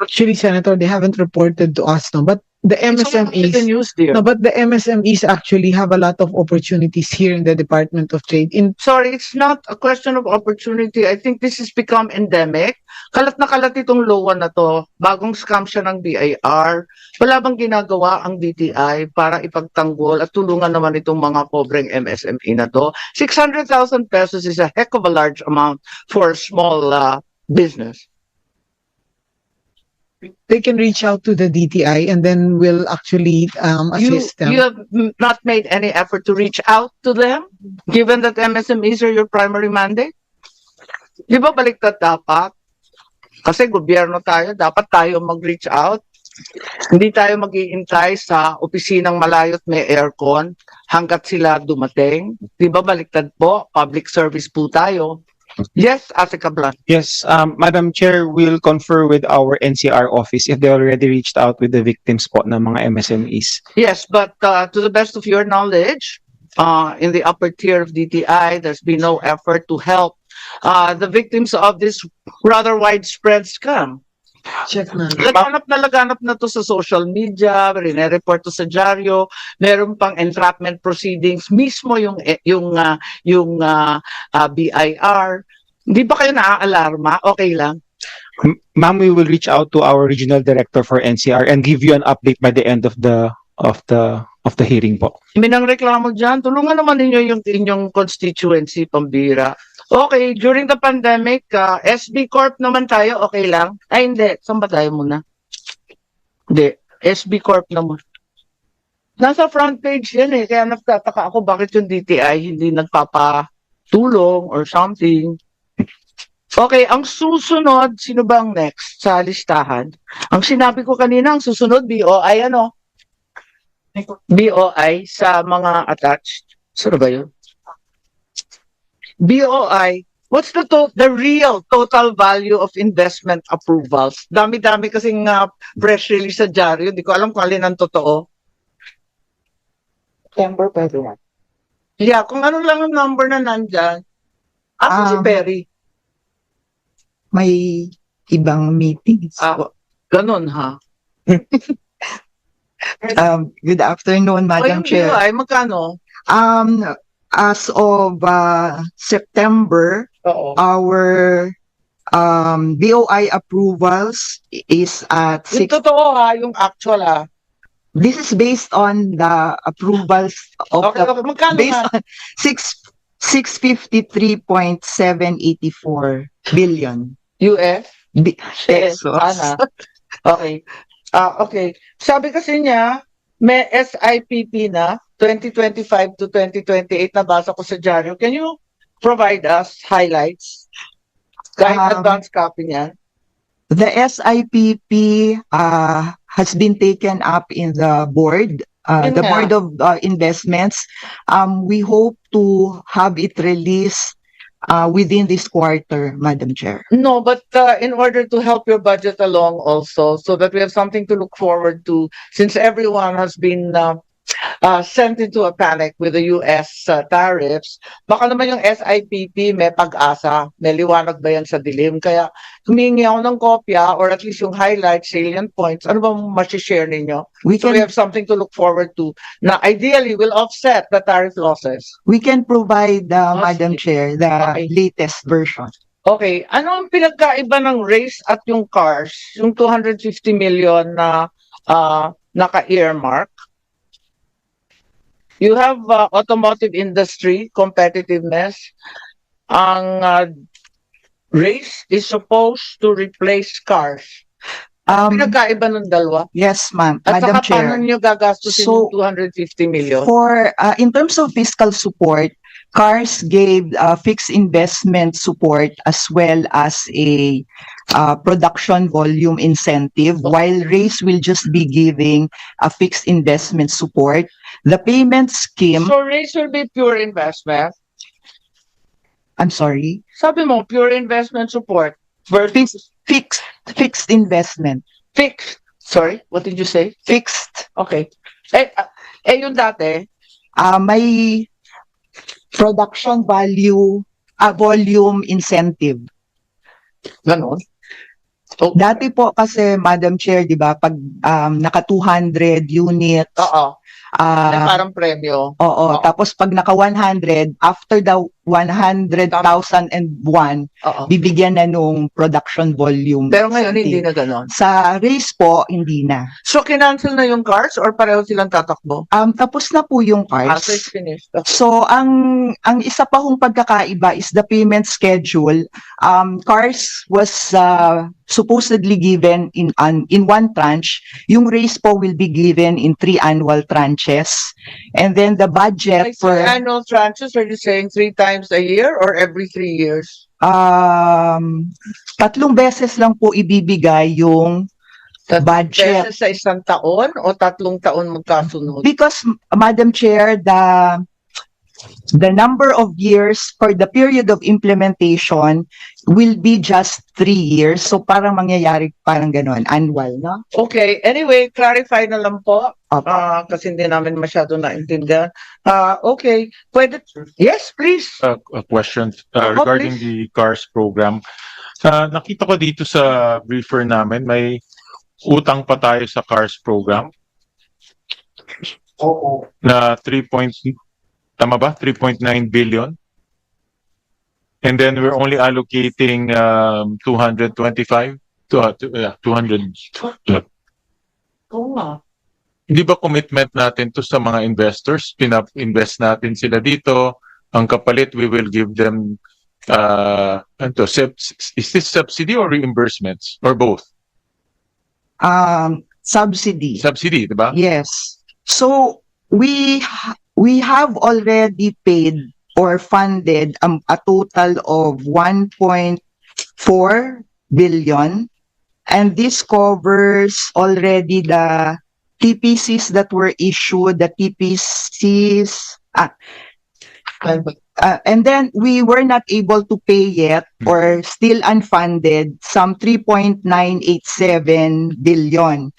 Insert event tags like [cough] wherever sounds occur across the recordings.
Actually, Senator, they haven't reported to us, no, but the over the MSMEs, news, dear. no, but the MSMEs actually have a lot of opportunities here in the Department of Trade. In Sorry, it's not a question of opportunity. I think this has become endemic. Kalat na kalat itong LOA na to. Bagong scam siya ng BIR. Wala bang ginagawa ang DTI para ipagtanggol at tulungan naman itong mga pobreng MSME na to? 600,000 pesos is a heck of a large amount for a small uh, business. They can reach out to the DTI and then we'll actually um, You, assist them. you have not made any effort to reach out to them, given that MSMEs are your primary mandate? Di ba baliktad dapat? Kasi gobyerno tayo, dapat tayo mag-reach out. Hindi tayo mag-iintay sa opisinang malayo't may aircon hanggat sila dumating. Di ba baliktad po? Public service po tayo. Yes, Ate Cablan. Yes, um, Madam Chair, we'll confer with our NCR office if they already reached out with the victims po ng mga MSMEs. Yes, but uh, to the best of your knowledge, uh, in the upper tier of DTI, there's been no effort to help uh, the victims of this rather widespread scam. Check na. Laganap na laganap na to sa social media, rine-report to sa dyaryo, meron pang entrapment proceedings, mismo yung eh, yung uh, yung uh, uh, BIR. Hindi ba kayo naaalarma? Okay lang. Ma'am, we will reach out to our regional director for NCR and give you an update by the end of the of the of the hearing po. Minang reklamo dyan, tulungan naman ninyo yung inyong constituency, pambira. Okay, during the pandemic, uh, SB Corp naman tayo, okay lang? Ay, hindi. Saan tayo muna? Hindi. SB Corp naman. Nasa front page yan eh. Kaya nagtataka ako bakit yung DTI hindi nagpapatulong or something. Okay, ang susunod, sino ba ang next sa listahan? Ang sinabi ko kanina, ang susunod, BOI, ano? BOI sa mga attached. Sino ba yun? BOI, what's the to- the real total value of investment approvals? Dami-dami kasing uh, press release sa dyaryo. Hindi ko alam kung alin ang totoo. September pwede yan. Yeah, kung ano lang ang number na nandyan. Ako si Um, Perry. may ibang meetings. Ah, ganun ha. [laughs] Um, good afternoon, Madam Chair. BOI, magkano? Um, as of uh, September, Oo. our um, BOI approvals is at Yung six. totoo ha, yung actual ha. This is based on the approvals of Okay, the okay. Magkano based nga? on [laughs] six six fifty three point seven eighty four billion US? Yes, pesos. sana. Okay. Ah, okay. Sabi kasi niya, may SIPP na 2025 to 2028 nabasa ko sa dyaryo. Can you provide us highlights? Kahit Um, advance copy niyan. The SIPP uh, has been taken up in the board, uh, Yun the. Board of uh, Investments. Um, we hope to have it released uh, within this quarter, Madam Chair. No, but uh, in order to help your budget along also, so that we have something to look forward to, since everyone has been uh, uh, sent into a panic with the US uh, tariffs, baka naman yung SIPP may pag-asa, may liwanag ba yan sa dilim? Kaya humingi ako ng kopya or at least yung highlights, salient points, ano bang masishare ninyo? We So we can have something to look forward to na ideally will offset the tariff losses. we can provide, uh, Oh, Madam sige. Chair, the Okay. latest version. Okay, ano ang pinagkaiba ng race at yung cars? Yung 250 million na uh, naka-earmark? You have uh, automotive industry competitiveness. Ang uh, race is supposed to replace cars. Um, Pinagkaiba ng dalawa? yes, ma'am, At Madam saka paano Chair. nyo gagastusin So- 250 million? For, uh, in terms of fiscal support, CARS gave uh, fixed investment support as well as a uh, production volume incentive, while RACE will just be giving a fixed investment support. The payment scheme, So race will be pure investment. I'm sorry, Sabi mo, pure investment support versus fixed, fixed investment, fixed. Sorry, what did you say? fixed, Okay. Eh, eh yung dati, uh, may production value, uh, volume incentive. ganun. Oh, Dati po kasi, Madam Chair, di ba, pag um, naka 200 unit, Oo. ah, na parang premyo. oo, Oo. tapos pag naka 100, after the 100,000 and one, Oo. bibigyan na nung production volume. Pero ngayon, hindi na ganon. Sa race po, hindi na. So, kinancel na yung cars or pareho silang tatakbo? Um, tapos na po yung cars. After it's finished. So ang ang isa pa hong pagkakaiba is the payment schedule. Um cars was uh, supposedly given in an in one tranche. Yung race po will be given in three annual tranches. And then the budget Like for annual tranches, are you saying three times a year or every three years? um tatlong beses lang po ibibigay yung Tat- budget. Beses sa isang taon o tatlong taon magkasunod? Because Madam Chair, the the number of years for the period of implementation will be just three years. So parang mangyayari parang ganon, annual, no? Okay, anyway, clarify na lang po. Opo. Ah, kasi hindi namin masyado naintindihan. Ah, okay, pwede. Yes, please. a, a question uh, Oh, regarding the CARS program. Uh, nakita ko dito sa briefer namin, may utang pa tayo sa CARS program Oo. na 3 point, tama ba? 3.9 billion. And then we're only allocating um, 225 to, uh, to, yeah, 200. Oo nga. Hindi ba commitment natin to sa mga investors? Pinap-invest natin sila dito. Ang kapalit, we will give them uh, ano sub- is this subsidy or reimbursements? Or both? Um, subsidy. Subsidy, di ba? Yes. So we we have already paid or funded um, a total of 1.4 billion and this covers already the TPCs that were issued, the TPCs ah, uh, and then we were not able to pay yet or still unfunded some 3.987 billion.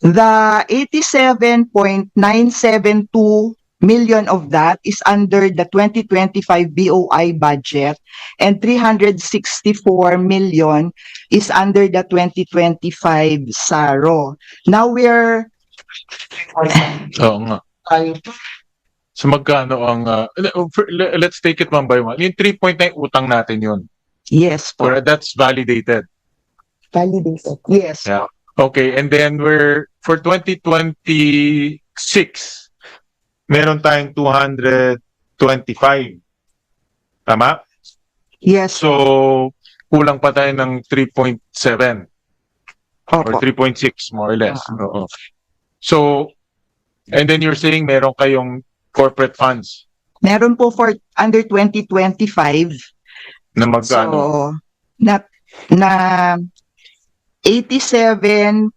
The 87.972 million of that is under the 2025 BOI budget and 364 million is under the 2025 SARO. Now we're Oo nga. So magkano ang, uh, for- le- let's take it one by one. Yung 3.9 utang natin yun. yes po. Or that's validated. Validated. Yes. Yeah. Okay, and then we're, for 2026, meron tayong 225. Tama? Yes. So, kulang pa tayo ng 3.7 or Opo. 3.6 more or less. Oo. So, and then you're saying meron kayong corporate funds Meron po for under 2025 na magkano? So, na, na 87.972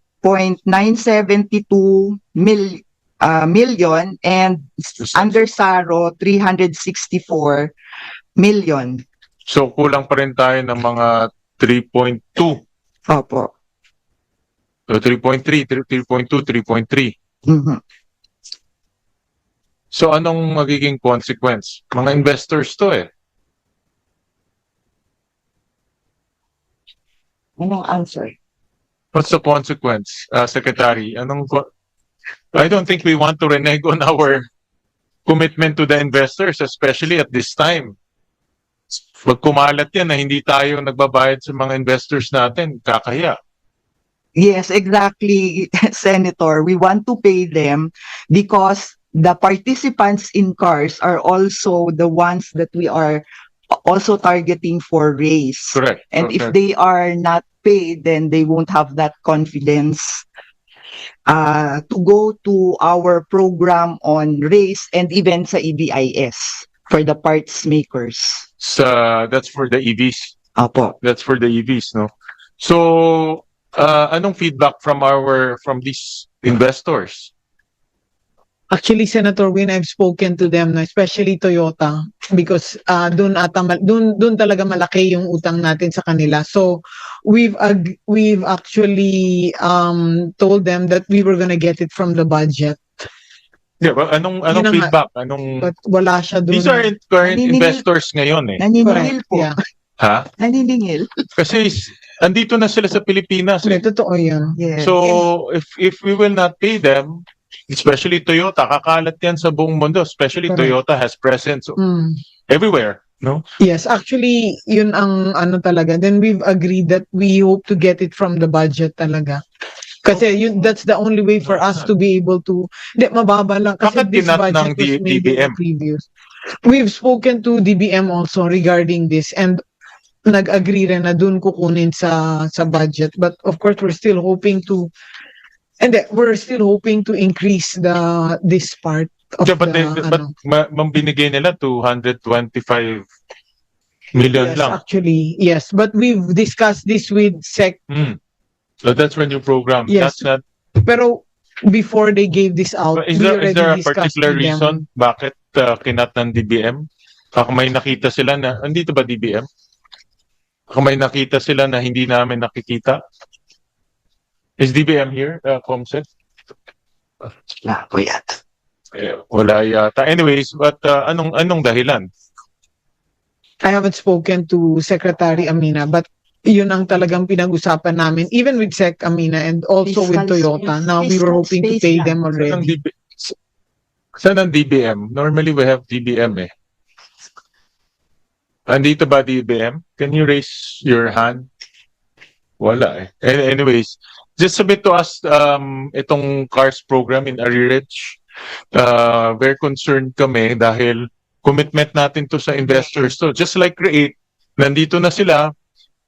mil, uh, million and under SARO 364 million. So, kulang pa rin tayo ng mga 3.2 Opo. o 3.3, 3.2, 3.3. Mhm. So, anong magiging consequence? Mga investors to eh. Anong answer? What's the consequence, uh, Secretary? Anong I don't think we want to renege on our commitment to the investors, especially at this time. Pag kumalat yan na hindi tayo nagbabayad sa mga investors natin, kakaya. Yes, exactly, [laughs] Senator. We want to pay them because the participants in cars are also the ones that we are also targeting for race. Correct. And if correct. they are not paid, then they won't have that confidence uh, to go to our program on race and even sa EBIS for the parts makers. Sa, that's for the EVs. Apo. That's for the EVs, no? So, uh, anong feedback from our, from these investors? Actually, Senator Win, I've spoken to them, especially Toyota, because uh, doon ata mal- doon doon talaga malaki yung utang natin sa kanila. So, we've ag- we've actually um told them that we were gonna get it from the budget, Yeah, but anong, Yun anong na nga. feedback? Anong, but wala siya doon. these are current Naniningil- investors ngayon eh. Naniningil Correct, po. yeah. Ha? Naniningil. Kasi andito na sila sa Pilipinas. eh. Hindi, totoo yun. Yes. So, if if we will not pay them, especially Toyota, kakalat yan sa buong mundo. Especially Correct. Toyota has presence Mm. everywhere. No? Yes, actually, yun ang ano talaga. Then we've agreed that we hope to get it from the budget talaga. Kasi yun, that's the only way for us to be able to, hindi, mababa lang. Kasi Bakit this budget ng was made DBM? previous. We've spoken to DBM also regarding this and nag-agree rin na dun kukunin sa sa budget. But of course, we're still hoping to, and then we're still hoping to increase the this part of Yeah, but, the, they, but ano. ma- mambinigay nila 225 million Yes, lang. actually, yes. But we've discussed this with SEC Hmm. So that's when you program. Yes. That's not, Pero before they gave this out, is we there, is there a particular with them. reason bakit uh, kinat ng DBM? Baka may nakita sila na, andito ba DBM? Baka may nakita sila na hindi namin nakikita? Is DBM here, uh, Comsec? Ah, puyat. Eh, wala yata. Anyways, but uh, anong anong dahilan? I haven't spoken to Secretary Amina, but yun ang talagang pinag-usapan namin, even with Sec Amina and also with Toyota. space. Now, we were hoping to pay them Saan ang, already. DB, saan ang DBM? Normally we have DBM eh. Andito ba DBM? Can you raise your hand? Wala eh. An- Anyways, just submit to us um, itong CARS program in Arrearage. Uh, very concerned kami dahil commitment natin to sa investors to. Just like Create, nandito na sila.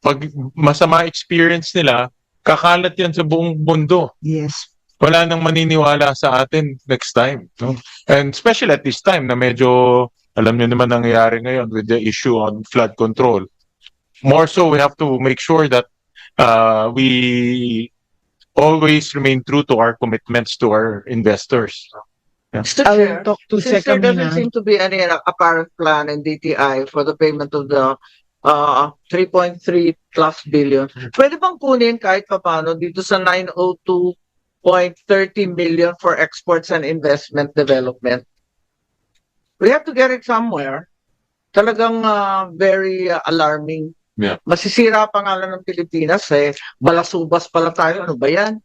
Pag masama experience nila, kakalat yan sa buong mundo Yes. wala nang maniniwala sa atin next time. No? And especially at this time na medyo, alam niyo naman nangyayari ngayon with the issue on flood control. More so, we have to make sure that uh, we always remain true to our commitments to our investors. Mr. I'll Chair, talk to since there doesn't seem to be any uh, apparent plan in DTI for the payment of the uh, 3.3 plus billion, pwede bang kunin kahit papano dito sa 902.30 million for exports and investment development? We have to get it somewhere. Talagang uh, very uh, alarming. Yeah. Masisira pa nga lang ng Pilipinas eh. Balasubas pala tayo. Ano ba yan?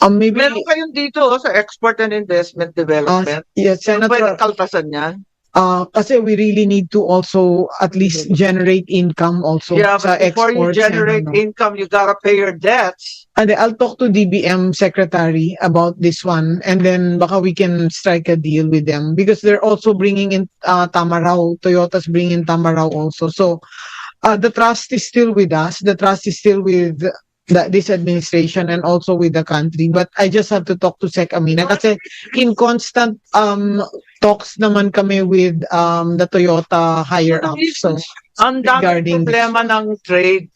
Um, maybe, Meron kayong dito oh, sa export and investment development. yes, Ano pwede Senator, kaltasan yan? Uh, kasi we really need to also at least generate income also Yeah, sa but before you exports and generate ano. income, you gotta pay your debts. And I'll talk to DBM secretary about this one and then baka we can strike a deal with them because they're also bringing in uh, Tamaraw. Toyota's bringing in Tamaraw also. So uh, the trust is still with us. The trust is still with the, this administration and also with the country. But I just have to talk to Sec Amina kasi in constant um talks naman kami with um the Toyota higher up. So Ang daming Regarding this. problema ng trade.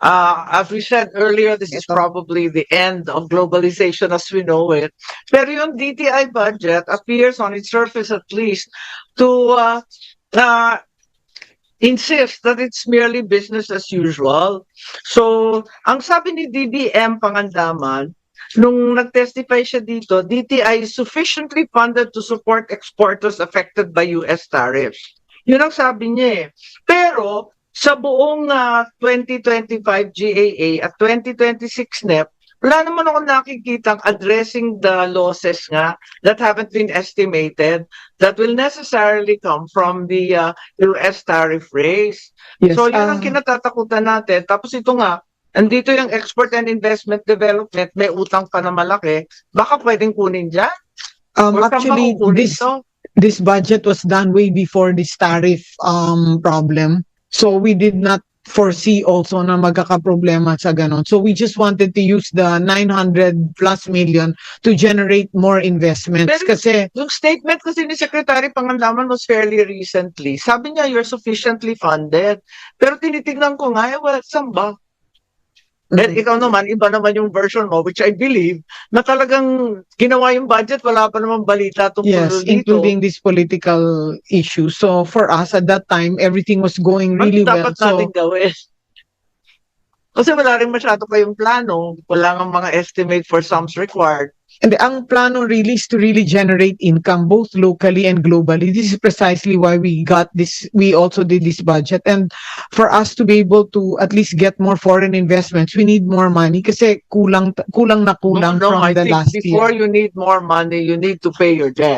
Uh, as we said earlier, this is probably the end of globalization as we know it. Pero yung DTI budget appears on its surface at least to uh, uh, insist that it's merely business as usual. So, ang sabi ni DBM Pangandaman, nung nag-testify siya dito, DTI is sufficiently funded to support exporters affected by US tariffs. Yun ang sabi niya eh. Pero, sa buong ah, 2025 GAA at 2026 NEP, wala naman ako nakikitang addressing the losses nga that haven't been estimated that will necessarily come from the uh, US tariff raise. yes, So yun ang um, kinatatakutan natin. Tapos ito nga, andito yung export and investment development, may utang pa na malaki. Baka pwedeng kunin dyan? um, Or actually this to? this budget was done way before this tariff um problem. So we did not foresee also na magkakaproblema sa ganon. So we just wanted to use the 900 plus million to generate more investments Pero- kasi Yung statement kasi ni Secretary Pangandaman was fairly recently. Sabi niya, you're sufficiently funded. Pero tinitignan ko nga, eh, well, saan ba? And ikaw naman, iba naman yung version mo, which I believe, na talagang ginawa yung budget, wala pa naman balita tungkol yes, dito. including this political issue. So for us at that time, everything was going really well. dapat So natin gawin? Kasi wala rin masyado kayong plano. Wala nga mga estimate for sums required. And ang plano really is to really generate income both locally and globally. This is precisely why we got this, we also did this budget. And for us to be able to at least get more foreign investments, we need more money kasi kulang, kulang na kulang no, no, from I the think last before year. you need more money, you need to pay your debt.